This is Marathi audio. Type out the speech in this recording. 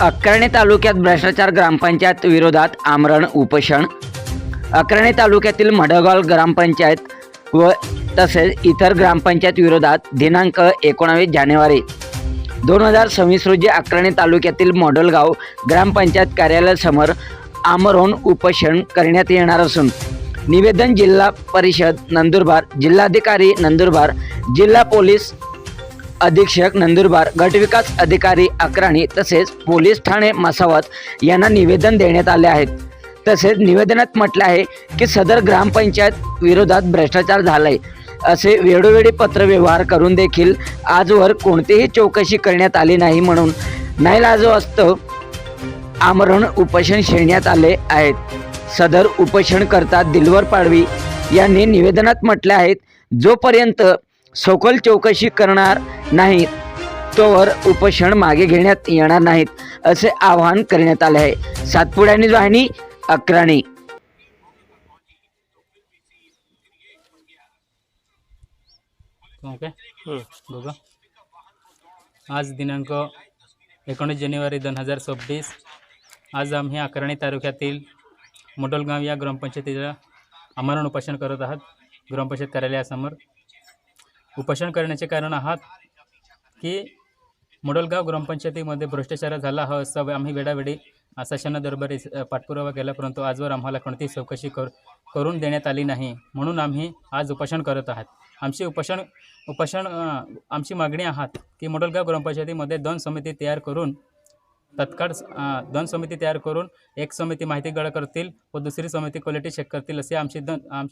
अक्राणी तालुक्यात भ्रष्टाचार ग्रामपंचायत विरोधात आमरण उपोषण अक्राणी तालुक्यातील मडगाव ग्रामपंचायत व तसेच इतर ग्रामपंचायत विरोधात दिनांक एकोणावीस जानेवारी दोन हजार सव्वीस रोजी अक्राणी तालुक्यातील मॉडलगाव ग्रामपंचायत कार्यालयासमोर आमरण उपोषण करण्यात येणार असून निवेदन जिल्हा परिषद नंदुरबार जिल्हाधिकारी नंदुरबार जिल्हा पोलीस अधीक्षक नंदुरबार गटविकास अधिकारी अक्राणी तसेच पोलीस ठाणे मसावत यांना निवेदन देण्यात आले आहेत. तसेच निवेदनात म्हटले आहे की सदर ग्रामपंचायत विरोधात भ्रष्टाचार झालाय. असे वेळोवेळी पत्रव्यवहार करून देखील आजवर कोणतीही चौकशी करण्यात आली नाही म्हणून नाईलाजास्तव आमरण उपोषण शेळण्यात आले आहेत. सदर उपोषणकर्ता दिलवर पाडवी यांनी निवेदनात म्हटले आहेत जोपर्यंत सखोल चौकशी करणार नाहीत तोवर उपोषण मागे घेण्यात येणार नाहीत असे आवाहन करण्यात आले आहे. सातपुड्यानी वाहिनी अक्राणी. ओके बघा. आज दिनांक एकोणीस जानेवारी दोन हजार सव्वीस. आज आम्ही अकराणी तालुक्यातील मोडलगाव या ग्रामपंचायतीचं आमरण उपोषण करत आहात ग्रामपंचायत कार्यालयासमोर. उपोषण करण्याचे कारण आहात की मुडलगाव ग्रामपंचायतीमध्ये भ्रष्टाचार झाला हा असा आम्ही वेळावेळी शासना दरबारी पाठपुरावा केला परंतु आजवर आम्हाला कोणतीही चौकशी कर करून देण्यात आली नाही. म्हणून आम्ही आज उपोषण करत आहात. आमची उपोषण उपोषण आमची मागणी आहात की मोडलगाव ग्रामपंचायतीमध्ये दोन समिती तयार करून तत्काळ दोन समिती तयार करून एक समिती माहिती गळ करतील व दुसरी समिती क्वालिटी चेक करतील असे आमची दोन आम